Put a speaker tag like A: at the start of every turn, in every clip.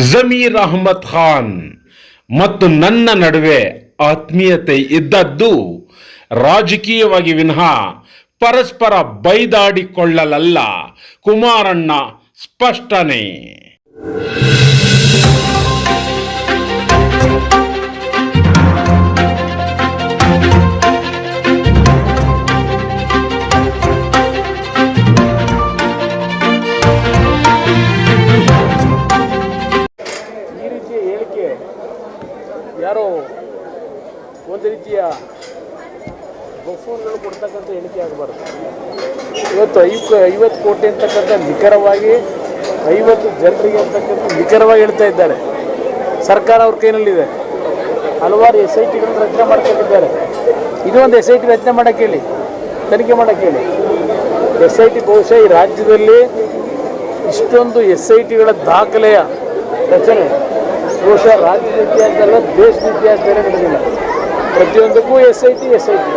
A: ಜಮೀರ್ ಅಹಮದ್ ಖಾನ್. ಮತ್ತು ನನ್ನ ನಡುವೆ ಆತ್ಮೀಯತೆ ಇದ್ದದ್ದು ರಾಜಕೀಯವಾಗಿ ವಿನಃ ಪರಸ್ಪರ ಬೈದಾಡಿಕೊಳ್ಳಲಲ್ಲ. ಕುಮಾರಣ್ಣ ಸ್ಪಷ್ಟನೆ.
B: ಯಾರೋ ಒಂದು ರೀತಿಯ ಬಫೂನ್ಗಳು ಕೊಡ್ತಕ್ಕಂಥ ಹೇಳಿಕೆ ಆಗಬಾರ್ದು. ಇವತ್ತು ಐವ ಐವತ್ತು ಕೋಟಿ ಅಂತಕ್ಕಂಥ ನಿಖರವಾಗಿ ಐವತ್ತು ಜನರಿಗೆ ಅಂತಕ್ಕಂಥ ನಿಖರವಾಗಿ ಹೇಳ್ತಾ ಇದ್ದಾರೆ. ಸರ್ಕಾರ ಅವ್ರ ಕೈನಲ್ಲಿದೆ. ಹಲವಾರು ಎಸ್ ಐ ಟಿಗಳನ್ನು ರಚನೆ ಮಾಡ್ಕೊಂಡಿದ್ದಾರೆ. ಇದು ಒಂದು ಎಸ್ ಐ ಟಿ ರಚನೆ ಮಾಡೋಕ್ಕೆ ಹೇಳಿ, ತನಿಖೆ ಮಾಡೋಕ್ಕೆ ಹೇಳಿ. ಎಸ್ ಐ ಟಿ ಬಹುಶಃ ಈ ರಾಜ್ಯದಲ್ಲಿ ಇಷ್ಟೊಂದು ಎಸ್ ಐ ಟಿಗಳ ದಾಖಲೆಯ ರಚನೆ. ಬಹುಶಃ ರಾಜ್ಯದ ಇತಿಹಾಸದಲ್ಲ ದೇಶದ ಬೇರೆ ನಡೆದಿಲ್ಲ. ಪ್ರತಿಯೊಂದಕ್ಕೂ S I T S I T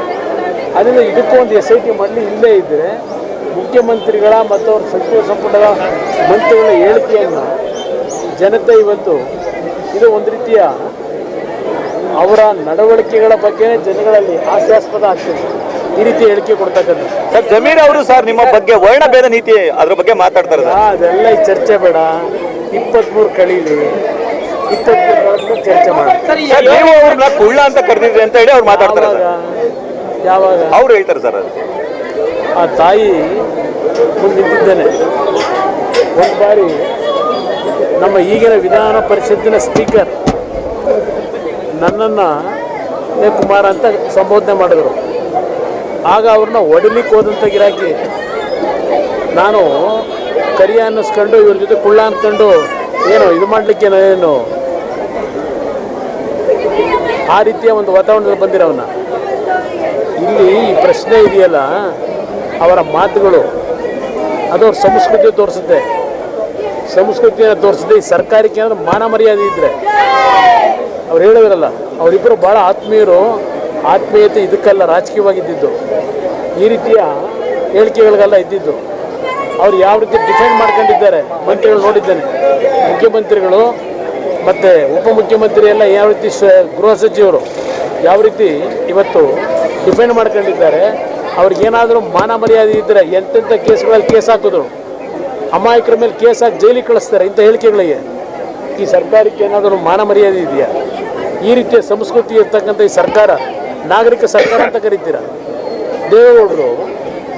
B: ಅದರಿಂದ ಇದಕ್ಕೂ ಒಂದು ಎಸ್ ಐ ಟಿ ಮಾಡಲಿ ಇಲ್ಲೇ ಇದ್ದರೆ ಮುಖ್ಯಮಂತ್ರಿಗಳ ಮತ್ತು ಅವ್ರ ಸಚಿವ ಸಂಪುಟದ ಮಂತ್ರಿಗಳ ಹೇಳಿಕೆಯನ್ನು ಜನತೆ ಇವತ್ತು ಇದು ಒಂದು ರೀತಿಯ ಅವರ ನಡವಳಿಕೆಗಳ ಬಗ್ಗೆ ಜನಗಳಲ್ಲಿ ಹಾಸ್ಯಾಸ್ಪದ ಆಗ್ತದೆ. ಈ ರೀತಿ ಹೇಳಿಕೆ ಕೊಡ್ತಕ್ಕಂಥ
C: ಸರ್ ಜಮೀರ್ ಅವರು ಸರ್ ನಿಮ್ಮ ಬಗ್ಗೆ ವರ್ಣ ಭೇದ ನೀತಿ ಅದ್ರ ಬಗ್ಗೆ ಮಾತಾಡ್ತಾರೆ
B: ಅದೆಲ್ಲ ಈ ಚರ್ಚೆ ಬೇಡ. ಇಪ್ಪತ್ಮೂರು ಕಳೀಲಿ. ಚರ್ಚೆ ಮಾಡಿ
C: ಸರ್ ನೀವು ಅವ್ರನ್ನ ಕುಳ್ಳ ಅಂತ ಕರೆದಿದ್ರಿ ಅಂತ ಹೇಳಿ ಅವ್ರು ಮಾತಾಡ್ತಾರೆ
B: ಯಾವಾಗ?
C: ಅವ್ರು ಹೇಳ್ತಾರೆ ಸರ್ ಅದು.
B: ಆ ತಾಯಿ ಮುಂದೆ ನಿಂತಿದ್ದೇನೆ ಒಂದು ಬಾರಿ ನಮ್ಮ ಈಗಿನ ವಿಧಾನ ಪರಿಷತ್ತಿನ ಸ್ಪೀಕರ್ ನನ್ನನ್ನು ಎ ಕುಮಾರ ಅಂತ ಸಂಬೋಧನೆ ಮಾಡಿದರು. ಆಗ ಅವ್ರನ್ನ ಒಡಲಿಕ್ಕೆ ಹೋದಂಥ ಗಿರಾಕಿ. ನಾನು ಕರಿಯ ಅನ್ನಿಸ್ಕೊಂಡು ಇವ್ರ ಜೊತೆ ಕುಳ್ಳ ಅಂದ್ಕೊಂಡು ಏನು, ಇದು ಮಾಡಲಿಕ್ಕೆ ಏನು? ಆ ರೀತಿಯ ಒಂದು ವಾತಾವರಣದಲ್ಲಿ ಬಂದಿರೋವನ್ನ ಇಲ್ಲಿ ಈ ಪ್ರಶ್ನೆ ಇದೆಯಲ್ಲ, ಅವರ ಮಾತುಗಳು. ಅದು ಅವ್ರ ಸಂಸ್ಕೃತಿ ತೋರಿಸುತ್ತೆ. ಸಂಸ್ಕೃತಿಯನ್ನು ತೋರಿಸುತ್ತೆ ಈ ಸರ್ಕಾರಕ್ಕೆ ಏನಾದ್ರು ಮಾನ ಮರ್ಯಾದೆ ಇದ್ದರೆ ಅವ್ರು ಹೇಳೋದಿರಲ್ಲ ಅವರಿಬ್ಬರು ಭಾಳ ಆತ್ಮೀಯರು. ಆತ್ಮೀಯತೆ ಇದಕ್ಕೆಲ್ಲ ರಾಜಕೀಯವಾಗಿದ್ದಿದ್ದು ಈ ರೀತಿಯ ಹೇಳಿಕೆಗಳಿಗೆಲ್ಲ ಇದ್ದಿದ್ದು. ಅವ್ರು ಯಾವ ರೀತಿ ಡಿಫೆಂಡ್ ಮಾಡ್ಕೊಂಡಿದ್ದಾರೆ ಮಂತ್ರಿಗಳು ನೋಡಿದ್ದೇನೆ. ಮುಖ್ಯಮಂತ್ರಿಗಳು ಮತ್ತು ಉಪಮುಖ್ಯಮಂತ್ರಿ ಎಲ್ಲ ಯಾವ ರೀತಿ ಗೃಹ ಸಚಿವರು ಯಾವ ರೀತಿ ಇವತ್ತು ಡಿಫೆಂಡ್ ಮಾಡ್ಕೊಂಡಿದ್ದಾರೆ ಅವ್ರಿಗೇನಾದರೂ ಮಾನ ಮರ್ಯಾದೆ ಇದ್ದರೆ ಎಂತೆಂಥ ಕೇಸ್ಗಳಲ್ಲಿ ಕೇಸ್ ಹಾಕಿದ್ರು? ಅಮಾಯಕರ ಮೇಲೆ ಕೇಸ್ ಹಾಕಿ ಜೈಲಿಗೆ ಕಳಿಸ್ತಾರೆ ಇಂಥ ಹೇಳಿಕೆಗಳಿಗೆ. ಈ ಸರ್ಕಾರಕ್ಕೆ ಏನಾದರೂ ಮಾನ ಮರ್ಯಾದೆ ಇದೆಯಾ? ಈ ರೀತಿಯ ಸಂಸ್ಕೃತಿ ಇರ್ತಕ್ಕಂಥ ಈ ಸರ್ಕಾರ, ನಾಗರಿಕ ಸರ್ಕಾರ ಅಂತ ಕರಿತೀರ? ದೇವೇಗೌಡರು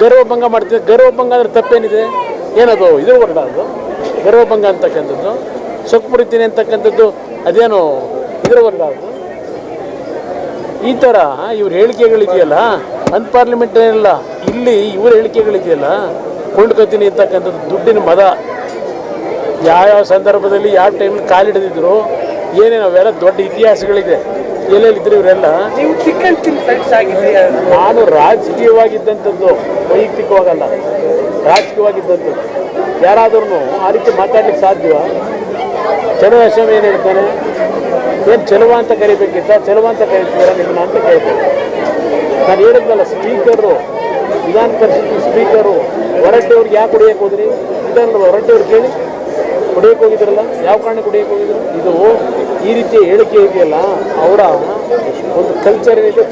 B: ಗರ್ವಭಂಗ ಮಾಡ್ತಿದ್ದೆ. ಗೌರವಭಂಗ ಅಂದರೆ ತಪ್ಪೇನಿದೆ? ಏನದು? ಇದು ಹೊರಡ ಅದು. ಗೌರವಭಂಗ ಅಂತಕ್ಕಂಥದ್ದು. ಸೊಕ್ಕು ಮುರಿತೀನಿ ಅಂತಕ್ಕಂಥದ್ದು ಅದೇನು ಇದ್ರ ಹೊರಡ ಅದು. ಈ ಥರ ಇವ್ರ ಹೇಳಿಕೆಗಳಿದೆಯಲ್ಲ ಅನ್ಪಾರ್ಲಿಮೆಂಟ್ ಏನಿಲ್ಲ ಇಲ್ಲಿ ಇವ್ರ ಹೇಳಿಕೆಗಳಿದೆಯಲ್ಲ, ಕೊಂಡ್ಕೊತೀನಿ ಅಂತಕ್ಕಂಥದ್ದು ದುಡ್ಡಿನ ಮದ. ಯಾವ್ಯಾವ ಸಂದರ್ಭದಲ್ಲಿ, ಯಾವ ಟೈಮಲ್ಲಿ ಕಾಲಿಡಿದ್ರು ಏನೇನು, ಅವೆಲ್ಲ ದೊಡ್ಡ ಇತಿಹಾಸಗಳಿದೆ. ಎಲ್ಲೆಲ್ಲಿದ್ರು ಇವರೆಲ್ಲ?
D: ನೀವು ಚಿಕನ್ ತಿನ್ ಫ್ರೆಂಡ್ಸ್ ಆಗಿದ್ರಿ
B: ನಾನು ರಾಜಕೀಯವಾಗಿದ್ದಂಥದ್ದು ವೈಯಕ್ತಿಕವಾಗಲ್ಲ. ರಾಜಕೀಯವಾಗಿದ್ದಂಥದ್ದು. ಯಾರಾದ್ರೂ ಆ ರೀತಿ ಮಾತಾಡ್ಲಿಕ್ಕೆ ಸಾಧ್ಯವ? ಚಲೋ ಹೆಸರು ಏನು ಹೇಳ್ತಾನೆ ಏನು ಚಲುವ ಅಂತ ಕರಿಬೇಕಿತ್ತ? ಚಲುವ ಅಂತ ಕರಿತೀರ ನಿಮ್ಮನ್ನ ಅಂತ ಕೇಳ್ತೇನೆ ನಾನು ಹೇಳಿದ್ನಲ್ಲ ಸ್ಪೀಕರು ವಿಧಾನ ಪರಿಷತ್ ಸ್ಪೀಕರು ಹೊರಟ್ಟೆಯವ್ರಿಗೆ ಯಾಕೆ ಹೊಡಿಯಕ್ಕೆ ಹೋದ್ರಿ? ಇದನ್ನು ಹೊರಟ್ಟೆಯವ್ರು ಕೇಳಿ. ಹೊಡಿಯಕ್ಕೆ ಹೋಗಿದ್ರಲ್ಲ? ಯಾವ ಕಾರಣ ಹೊಡಿಯಕ್ಕೆ ಹೋಗಿದ್ರು? ಇದು ಈ ರೀತಿ ಹೇಳಿಕೆ ಇದೆಯಲ್ಲ ಅವರ ಒಂದು ಕಲ್ಚರ್ ಏನಿದೆ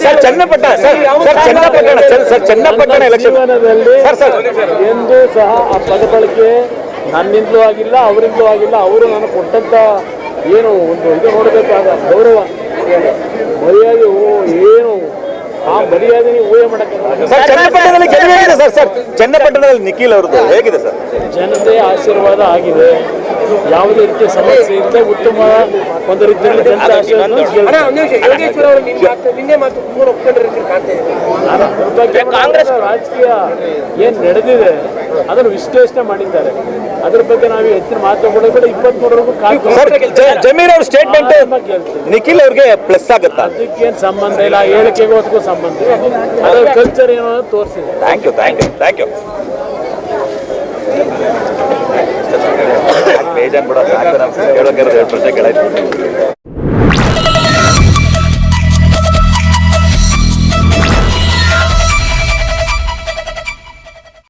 C: ಸರ್ ಚನ್ನಪಟ್ಟಣ ಚನ್ನಪಟ್ಟಣ
B: ಎಂದೂ ಸಹ ಆ ಪದ ಬಳಕೆ ನನ್ನಿಂದಲೂ ಆಗಿಲ್ಲ ಅವರಿಂದಲೂ ಆಗಿಲ್ಲ ಅವರು ನನಗೆ ಕೊಟ್ಟಂತ ಏನು ಒಂದು ಇದು ನೋಡಬೇಕಾದ ಗೌರವ ಮರ್ಯಾದೆ ಏನು
C: ಚನ್ನಪಟ್ಟಣದಲ್ಲಿ ಗೆಲುವು ಹೇಗಿದೆ ಸರ್ ಸರ್ ಚನ್ನಪಟ್ಟಣದಲ್ಲಿ ನಿಖಿಲ್ ಅವ್ರದ್ದು ಹೇಗಿದೆ ಸರ್?
B: ಜನತೆ ಆಶೀರ್ವಾದ ಆಗಿದೆ. ಯಾವುದೇ ರೀತಿಯ ಸಮಸ್ಯೆ ಇಲ್ಲದೆ ಉತ್ತಮ ಒಂದು ರೀತಿಯಲ್ಲಿ ಕಾಂಗ್ರೆಸ್ ರಾಜಕೀಯ ಏನು ನಡೆದಿದೆ ಅದನ್ನು ವಿಶ್ಲೇಷಣೆ ಮಾಡಿದ್ದಾರೆ. ಅದ್ರ ಬಗ್ಗೆ ನಾವು ಹೆಚ್ಚಿನ ಮಾತು
C: ಕೂಡ
B: ಇಪ್ಪತ್ತ್
C: ಮೂರವರೆಗೂ ಜಮೀರ್ ಅವ್ರ ಸ್ಟೇಟ್ಮೆಂಟ್ ನಿಖಿಲ್ ಅವ್ರಿಗೆ ಪ್ಲಸ್ ಆಗುತ್ತಾ?
B: ಅದಕ್ಕೇನು ಸಂಬಂಧ ಇಲ್ಲ ಹೇಳಿಕೆಗೋಸ್ಕರ ಹೇಳಿಕೆಗೂ ಅದಕ್ಕೂ ಸಂಬಂಧ ಅದರ ಕಲ್ಚರ್ ಏನೋ ತೋರಿಸಿದೆ.
C: Thank you thank you thank you ಬೇಜಾನ್ ಬಿಡೋ ಹೇಳೋಕೆ ಎರಡು ಪ್ರಶ್ನೆ ಕೇಳಾಯ್ತು